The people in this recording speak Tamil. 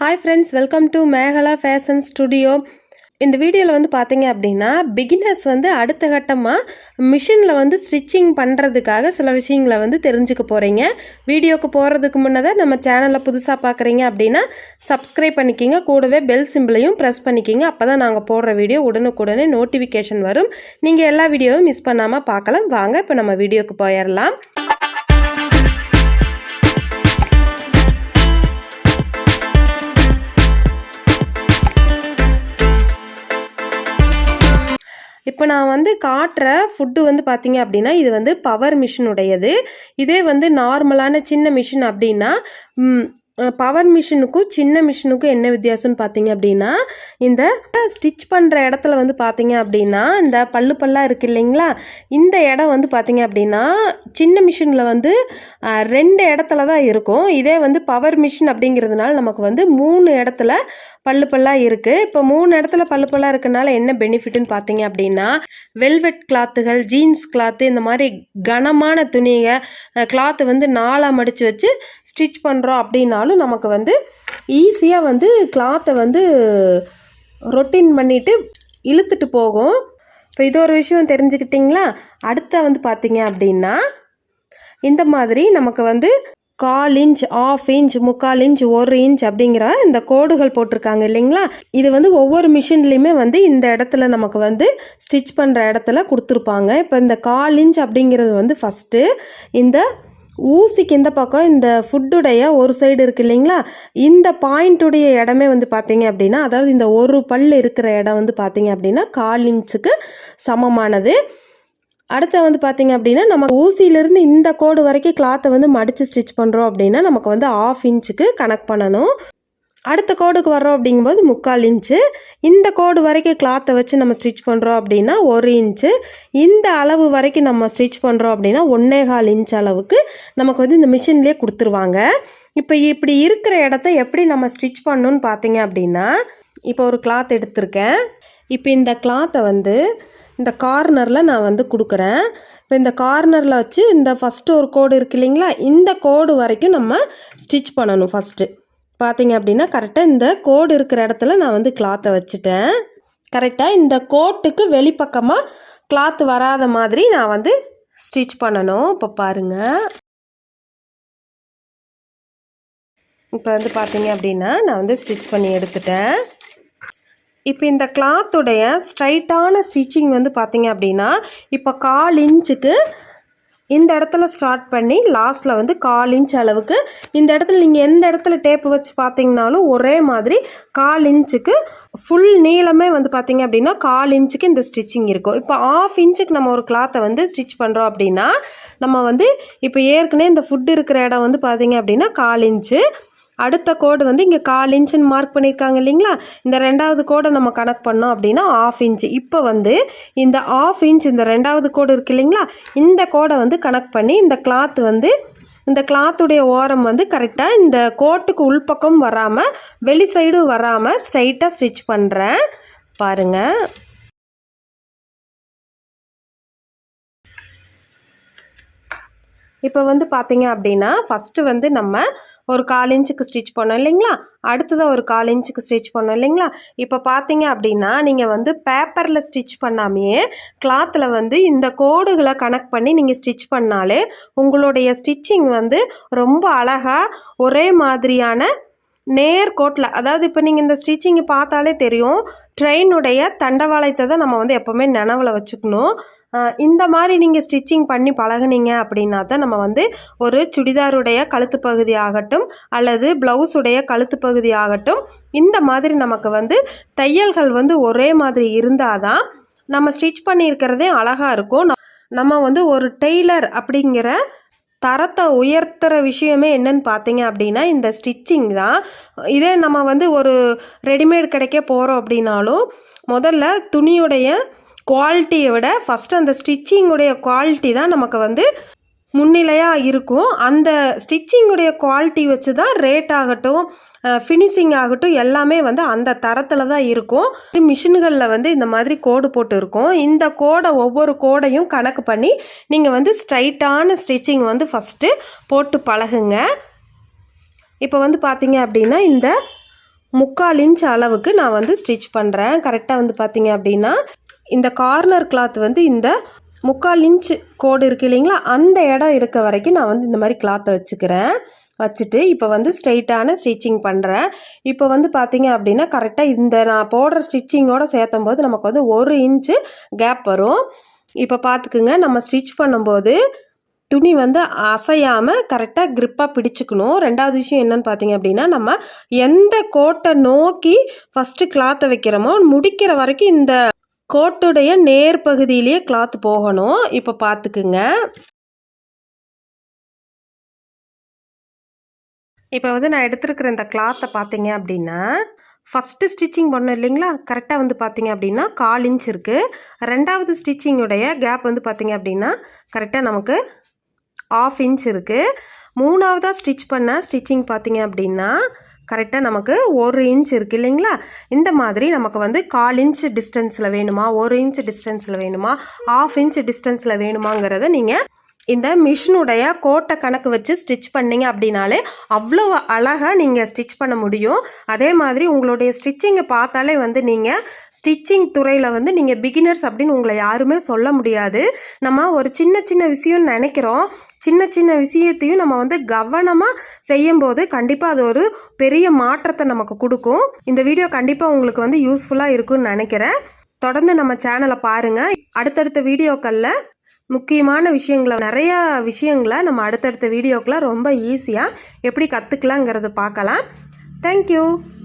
Hi friends welcome to Megala fashion studio இந்த வீடியோவில் வந்து பார்த்தீங்க அப்படின்னா பிகினர்ஸ் வந்து அடுத்த கட்டமாக மிஷினில் வந்து ஸ்டிச்சிங் பண்ணுறதுக்காக சில விஷயங்களை வந்து தெரிஞ்சுக்க போகிறீங்க வீடியோக்கு போகிறதுக்கு முன்னதாக நம்ம சேனலை புதுசாக பார்க்குறீங்க அப்படின்னா சப்ஸ்கிரைப் பண்ணிக்கிங்க. கூடவே பெல் சிம்பிளையும் ப்ரெஸ் பண்ணிக்கிங்க. அப்போ தான் நாங்கள் போடுற வீடியோ உடனுக்குடனே நோட்டிஃபிகேஷன் வரும். நீங்கள் எல்லா வீடியோவும் மிஸ் பண்ணாமல் பார்க்கலாம் வாங்க இப்போ நம்ம வீடியோக்கு போயிடலாம் இப்போ நான் வந்து காட்டுற ஃபுட்டு வந்து பார்த்தீங்க அப்படின்னா இது வந்து பவர் மிஷினுடையது இதே வந்து நார்மலான சின்ன மிஷின் அப்படின்னா பவர் மிஷினுக்கும் சின்ன மிஷினுக்கும் என்ன வித்தியாசம்னு பார்த்தீங்க அப்படின்னா இந்த ஸ்டிச் பண்ணுற இடத்துல வந்து பார்த்தீங்க அப்படின்னா இந்த பல்லு பல்லாக இருக்கு இல்லைங்களா? இந்த இடம் வந்து பார்த்தீங்க அப்படின்னா சின்ன மிஷினில் வந்து ரெண்டு இடத்துல தான் இருக்கும். இதே வந்து பவர் மிஷின் அப்படிங்கிறதுனால நமக்கு வந்து மூணு இடத்துல பல்லு பல்லாக இருக்குது இப்போ மூணு இடத்துல பல்லு பல்லாக இருக்கனால என்ன பெனிஃபிட்னு பார்த்தீங்க அப்படின்னா வெல்வெட் கிளாத்துகள் ஜீன்ஸ் கிளாத்து இந்த மாதிரி கனமான துணியை கிளாத்து வந்து நாளாக மடித்து வச்சு ஸ்டிச் பண்ணுறோம் அப்படின்னாலும் நமக்கு வந்து ஈஸியாக வந்து கிளாத்தை வந்து ரொட்டீன் பண்ணிவிட்டு இழுத்துட்டு போகும். இப்போ இது ஒரு விஷயம் தெரிஞ்சுக்கிட்டிங்களா? அடுத்த வந்து பார்த்தீங்க அப்படின்னா இந்த மாதிரி நமக்கு வந்து கால் இன்ச் ஆஃப் இன்ச் முக்கால் இன்ச் ஒரு இன்ச் அப்படிங்கிற இந்த கோடுகள் போட்டிருக்காங்க இல்லைங்களா? இது வந்து ஒவ்வொரு மிஷின்லேயுமே வந்து இந்த இடத்துல நமக்கு வந்து ஸ்டிச் பண்ணுற இடத்துல கொடுத்துருப்பாங்க. இப்போ இந்த கால் இன்ச் அப்படிங்கிறது வந்து ஃபஸ்ட்டு இந்த ஊசிக்கு இந்த பக்கம் இந்த ஃபுட்டுடைய ஒரு சைடு இருக்கு இல்லைங்களா? இந்த பாயிண்ட்டுடைய இடமே வந்து பார்த்தீங்க அப்படின்னா அதாவது இந்த ஒரு பல் இருக்கிற இடம் வந்து பார்த்தீங்க அப்படின்னா கால் இன்ச்சுக்கு சமமானது. அடுத்து வந்து பார்த்தீங்க அப்படின்னா நம்ம ஊசியிலேருந்து இந்த கோடு வரைக்கும் கிளாத்தை வந்து மடித்து ஸ்டிச் பண்ணுறோம் அப்படின்னா நமக்கு வந்து ஆஃப் இன்ச்சுக்கு கனெக்ட் பண்ணணும். அடுத்த கோடுக்கு வர்றோம் அப்படிங்கும்போது முக்கால் இன்ச்சு. இந்த கோடு வரைக்கும் கிளாத்தை வச்சு நம்ம ஸ்டிச் பண்ணுறோம் அப்படின்னா ஒரு இன்ச்சு. இந்த அளவு வரைக்கும் நம்ம ஸ்டிச் பண்ணுறோம் அப்படின்னா ஒன்னே கால் இன்ச் அளவுக்கு நமக்கு வந்து இந்த மிஷின்லேயே கொடுத்துருவாங்க. இப்போ இப்படி இருக்கிற இடத்த எப்படி நம்ம ஸ்டிச் பண்ணணும்னு பார்த்தீங்க அப்படின்னா இப்போ ஒரு கிளாத் எடுத்திருக்கேன். இப்போ இந்த கிளாத்தை வந்து இந்த கார்னரில் நான் வந்து கொடுக்குறேன். இப்போ இந்த கார்னரில் வச்சு இந்த ஃபஸ்ட்டு ஒரு கோடு இருக்கு இல்லைங்களா? இந்த கோடு வரைக்கும் நம்ம ஸ்டிச் பண்ணணும் ஃபஸ்ட்டு பார்த்தீங்க அப்படின்னா கரெக்டாக இந்த கோடு இருக்கிற இடத்துல நான் வந்து கிளாத்தை வச்சுட்டேன். கரெக்டாக இந்த கோட்டுக்கு வெளிப்பக்கமாக கிளாத் வராத மாதிரி நான் வந்து ஸ்டிச் பண்ணணும். இப்போ பாருங்கள் இப்போ வந்து பார்த்தீங்க அப்படின்னா நான் வந்து ஸ்டிச் பண்ணி எடுத்துட்டேன். இப்போ இந்த கிளாத்துடைய ஸ்ட்ரைட்டான ஸ்டிச்சிங் வந்து பார்த்தீங்க அப்படின்னா இப்போ கால் இன்ச்சுக்கு இந்த இடத்துல ஸ்டார்ட் பண்ணி லாஸ்ட்டில் வந்து கால் இன்ச் அளவுக்கு இந்த இடத்துல நீங்கள் எந்த இடத்துல டேப்பு வச்சு பார்த்தீங்கனாலும் ஒரே மாதிரி கால் இன்ச்சுக்கு ஃபுல் நீளமே வந்து பார்த்தீங்க அப்படின்னா கால் இன்ச்சுக்கு இந்த ஸ்டிச்சிங் இருக்கும். இப்போ ஆஃப் இன்ச்சுக்கு நம்ம ஒரு கிளாத்தை வந்து ஸ்டிச் பண்ணுறோம் அப்படின்னா நம்ம வந்து இப்போ ஏற்கனவே இந்த ஃபுட் இருக்கிற இடம் வந்து பார்த்தீங்க அப்படின்னா கால் இன்ச்சு அடுத்த கோடு வந்து இங்கே கால் இன்ச்சுன்னு மார்க் பண்ணியிருக்காங்க இல்லைங்களா? இந்த ரெண்டாவது கோடை நம்ம கனெக்ட் பண்ணோம் அப்படின்னா ஆஃப் இன்ச் இப்போ வந்து இந்த ஆஃப் இன்ச் இந்த ரெண்டாவது கோடு இருக்கு இல்லைங்களா? இந்த கோடை வந்து கனெக்ட் பண்ணி இந்த கிளாத் வந்து இந்த கிளாத்துடைய ஓரம் வந்து கரெக்டாக இந்த கோட்டுக்கு உள்பக்கம் வராமல் வெளி சைடு வராமல் ஸ்ட்ரைட்டாக ஸ்டிச் பண்ணுறேன் பாருங்கள் இப்போ வந்து பார்த்தீங்க அப்படின்னா ஃபஸ்ட்டு வந்து நம்ம ஒரு கால் இன்ச்சுக்கு ஸ்டிச் பண்ணோம் இல்லைங்களா? அடுத்ததாக ஒரு கால் இன்ச்சுக்கு ஸ்டிச் பண்ணோம் இல்லைங்களா? இப்போ பார்த்தீங்க அப்படின்னா நீங்கள் வந்து பேப்பரில் ஸ்டிச் பண்ணாமையே கிளாத்தில் வந்து இந்த கோடுகளை கனெக்ட் பண்ணி நீங்கள் ஸ்டிச் பண்ணாலே உங்களுடைய ஸ்டிச்சிங் வந்து ரொம்ப அழகாக ஒரே மாதிரியான நேர் கோட்டில் அதாவது இப்போ நீங்கள் இந்த ஸ்டிச்சிங்கை பார்த்தாலே தெரியும் ட்ரெயினுடைய தண்டவாளத்தை தான் நம்ம வந்து எப்போவுமே நினவில் வச்சுக்கணும். இந்த மாதிரி நீங்கள் ஸ்டிச்சிங் பண்ணி பழகுனீங்க அப்படின்னா தான் நம்ம வந்து ஒரு சுடிதாருடைய கழுத்து பகுதி ஆகட்டும் அல்லது ப்ளவுஸுடைய கழுத்து பகுதி ஆகட்டும் இந்த மாதிரி நமக்கு வந்து தையல்கள் வந்து ஒரே மாதிரி இருந்தால் தான் நம்ம ஸ்டிச் பண்ணியிருக்கிறதே அழகாக இருக்கும். நம்ம வந்து ஒரு டெய்லர் அப்படிங்கிற தரத்தை உயர்த்துற விஷயமே என்னன்னு பார்த்தீங்க அப்படின்னா இந்த ஸ்டிச்சிங் தான். இதே நம்ம வந்து ஒரு ரெடிமேட் கிடைக்க போகிறோம் அப்படின்னாலும் முதல்ல துணியுடைய குவாலிட்டியை விட ஃபஸ்ட்டு அந்த ஸ்டிச்சிங்குடைய குவாலிட்டி தான் நமக்கு வந்து முன்னிலையாக இருக்கும். அந்த ஸ்டிச்சிங்குடைய குவாலிட்டி வச்சு தான் ரேட் ஆகட்டும் ஃபினிஷிங் ஆகட்டும் எல்லாமே வந்து அந்த தரத்தில் தான் இருக்கும். மிஷின்களில் வந்து இந்த மாதிரி கோடு போட்டு இருக்கும். இந்த கோடை ஒவ்வொரு கோடையும் கணக்கு பண்ணி நீங்கள் வந்து ஸ்ட்ரைட்டான ஸ்டிச்சிங் வந்து ஃபஸ்ட்டு போட்டு பழகுங்க. இப்போ வந்து பார்த்தீங்க அப்படின்னா இந்த முக்கால் இன்ச் அளவுக்கு நான் வந்து ஸ்டிச் பண்ணுறேன் கரெக்டாக வந்து பார்த்தீங்க அப்படின்னா இந்த கார்னர் கிளாத் வந்து இந்த முக்கால் இன்ச் கோடு இருக்கு இல்லைங்களா? அந்த இடம் இருக்க வரைக்கும் நான் வந்து இந்த மாதிரி கிளாத்தை வச்சுக்கிறேன். வச்சுட்டு இப்போ வந்து ஸ்ட்ரெயிட்டான ஸ்டிச்சிங் பண்ணுறேன் இப்போ வந்து பார்த்தீங்க அப்படின்னா கரெக்டாக இந்த நான் போடுற ஸ்டிச்சிங்கோடு சேர்த்தும் போது நமக்கு வந்து ஒரு இன்ச்சு கேப் வரும். இப்போ பார்த்துக்குங்க நம்ம ஸ்டிச் பண்ணும்போது துணி வந்து அசையாமல் கரெக்டாக கிரிப்பாக பிடிச்சிக்கணும். ரெண்டாவது விஷயம் என்னன்னு பார்த்தீங்க அப்படின்னா நம்ம எந்த கோட்டை நோக்கி ஃபஸ்ட்டு கிளாத்தை வைக்கிறோமோ முடிக்கிற வரைக்கும் இந்த கோட்டுடைய நேர் பகுதியிலேயே கிளாத் போகணும். இப்போ பார்த்துக்குங்க இப்போ வந்து நான் எடுத்திருக்கிற இந்த கிளாத்தை பார்த்தீங்க அப்படின்னா ஃபஸ்ட்டு ஸ்டிச்சிங் பண்ணோம் இல்லைங்களா? கரெக்டாக வந்து பார்த்தீங்க அப்படின்னா கால் இன்ச் இருக்குது ரெண்டாவது ஸ்டிச்சிங்குடைய கேப் வந்து பார்த்தீங்க அப்படின்னா கரெக்டாக நமக்கு ஆஃப் இன்ச் இருக்குது மூணாவதாக ஸ்டிச் பண்ண ஸ்டிச்சிங் பார்த்தீங்க அப்படின்னா கரெக்டாக நமக்கு ஒரு இன்ச் இருக்குது இல்லைங்களா? இந்த மாதிரி நமக்கு வந்து கால் இன்ச் டிஸ்டன்ஸில் வேணுமா ஒரு இன்ச் டிஸ்டன்ஸில் வேணுமா ஆஃப் இன்ச் டிஸ்டன்ஸில் வேணுமாங்கிறத நீங்கள் இந்த மிஷினுடைய கோட்டை கணக்கு வச்சு ஸ்டிச் பண்ணீங்க அப்படின்னாலே அவ்வளோ அழகாக நீங்கள் ஸ்டிச் பண்ண முடியும். அதே மாதிரி உங்களுடைய ஸ்டிச்சிங்கை பார்த்தாலே வந்து நீங்கள் ஸ்டிச்சிங் துறையில் வந்து நீங்கள் பிகினர்ஸ் அப்படின்னு உங்களை யாருமே சொல்ல முடியாது. நம்ம ஒரு சின்ன சின்ன விஷயம்னு நினைக்கிறோம். சின்ன சின்ன விஷயத்தையும் நம்ம வந்து கவனமாக செய்யும்போது கண்டிப்பாக அது ஒரு பெரிய மாற்றத்தை நமக்கு கொடுக்கும். இந்த வீடியோ கண்டிப்பாக உங்களுக்கு வந்து யூஸ்ஃபுல்லாக இருக்கும்னு நினைக்கிறேன். தொடர்ந்து நம்ம சேனலை பாருங்கள் அடுத்தடுத்த வீடியோக்களில் முக்கியமான விஷயங்களை நிறையா விஷயங்களை நம்ம அடுத்தடுத்த வீடியோக்கெலாம் ரொம்ப ஈஸியாக எப்படி கற்றுக்கலாங்கிறத பார்க்கலாம். தேங்க்யூ